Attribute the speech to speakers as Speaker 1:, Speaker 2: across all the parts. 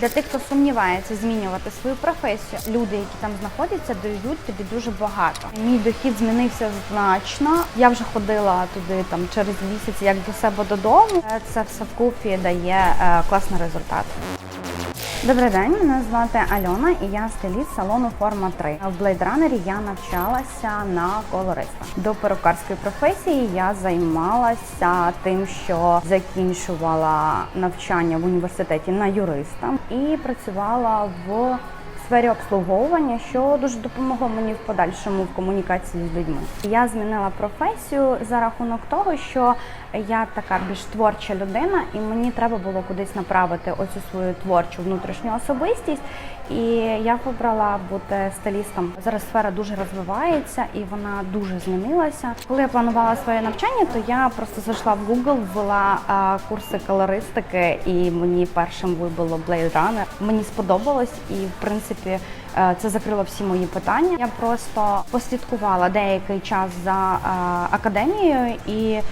Speaker 1: Для тих, хто сумнівається змінювати свою професію, люди, які там знаходяться, дають тобі дуже багато. Мій дохід змінився значно. Я вже ходила туди там через місяць, як до себе додому. Це все вкупі дає е, класний результат. Добрий день, мене звати Альона і я стиліст салону Форма 3. В Blade Runner я навчалася на колориста. До перукарської професії я займалася тим, що закінчувала навчання в університеті на юриста і працювала в сфері обслуговування, що дуже допомогло мені в подальшому в комунікації з людьми. Я змінила професію за рахунок того, що я така більш творча людина, і мені треба було кудись направити оцю свою творчу внутрішню особистість. І я вибрала бути стилістом. Зараз сфера дуже розвивається і вона дуже змінилася. Коли я планувала своє навчання, то я просто зайшла в Google, ввела курси колористики, і мені першим вибило Blade Runner. Мені сподобалось, і в принципі е, це закрило всі мої питання. Я просто послідкувала деякий час за е, академією і е,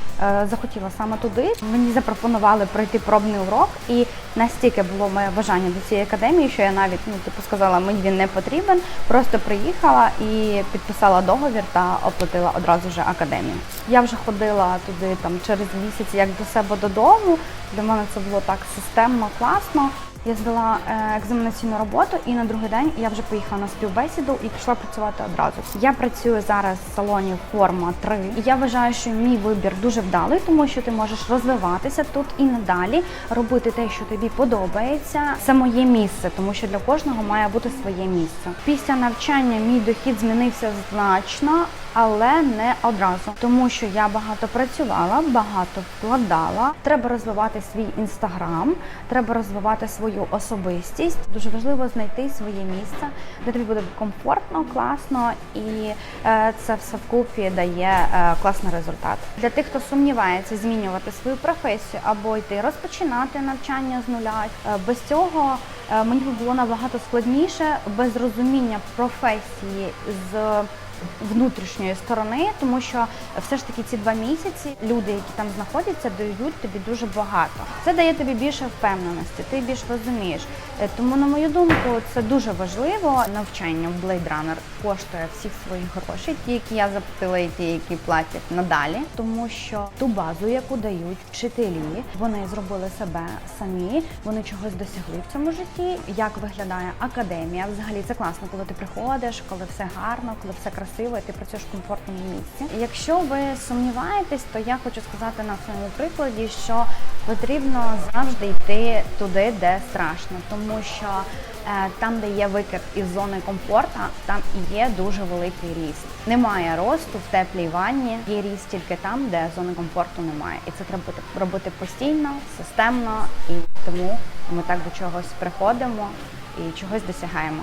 Speaker 1: захотіла саме туди. Мені запропонували пройти пробний урок, і настільки було моє бажання до цієї академії, що я навіть ну типу сказала, мені він не потрібен. Просто приїхала і підписала договір та оплатила одразу вже академію. Я вже ходила туди там через місяць, як до себе додому. Для мене це було так системно, класно. Я здала е, екзаменаційну роботу, і на другий день я вже поїхала на співбесіду і пішла працювати одразу. Я працюю зараз в салоні Форма 3. І я вважаю, що мій вибір дуже вдалий, тому що ти можеш розвиватися тут і надалі, робити те, що тобі подобається. Це моє місце, тому що для кожного має бути своє місце. Після навчання мій дохід змінився значно. Але не одразу, тому що я багато працювала, багато вкладала. Треба розвивати свій інстаграм, треба розвивати свою особистість. Дуже важливо знайти своє місце, де тобі буде комфортно, класно, і е, це все вкупі дає е, класний результат. Для тих, хто сумнівається змінювати свою професію або йти розпочинати навчання з нуля. е, без цього мені було набагато складніше без розуміння професії з внутрішньої сторони, тому що все ж таки ці два місяці люди, які там знаходяться, дають тобі дуже багато. Це дає тобі більше впевненості, ти більш розумієш. Е, Тому, на мою думку, це дуже важливо. Навчання в Blade Runner коштує всіх своїх грошей, ті, які я заплатила, і ті, які платять надалі, тому що ту базу, яку дають вчителі, вони зробили себе самі, вони чогось досягли в цьому житті. Як виглядає академія? Взагалі це класно, коли ти приходиш, коли все гарно, коли все красиво, і ти працюєш в комфортному місці. Якщо ви сумніваєтесь, то я хочу сказати на своєму прикладі, що потрібно завжди йти туди, де страшно, тому що е, там, де є викид із зони комфорту, там і є дуже великий ріст. Немає росту в теплій ванні, є ріст тільки там, де зони комфорту немає. І це треба робити постійно, системно, і тому ми так до чогось приходимо і чогось досягаємо.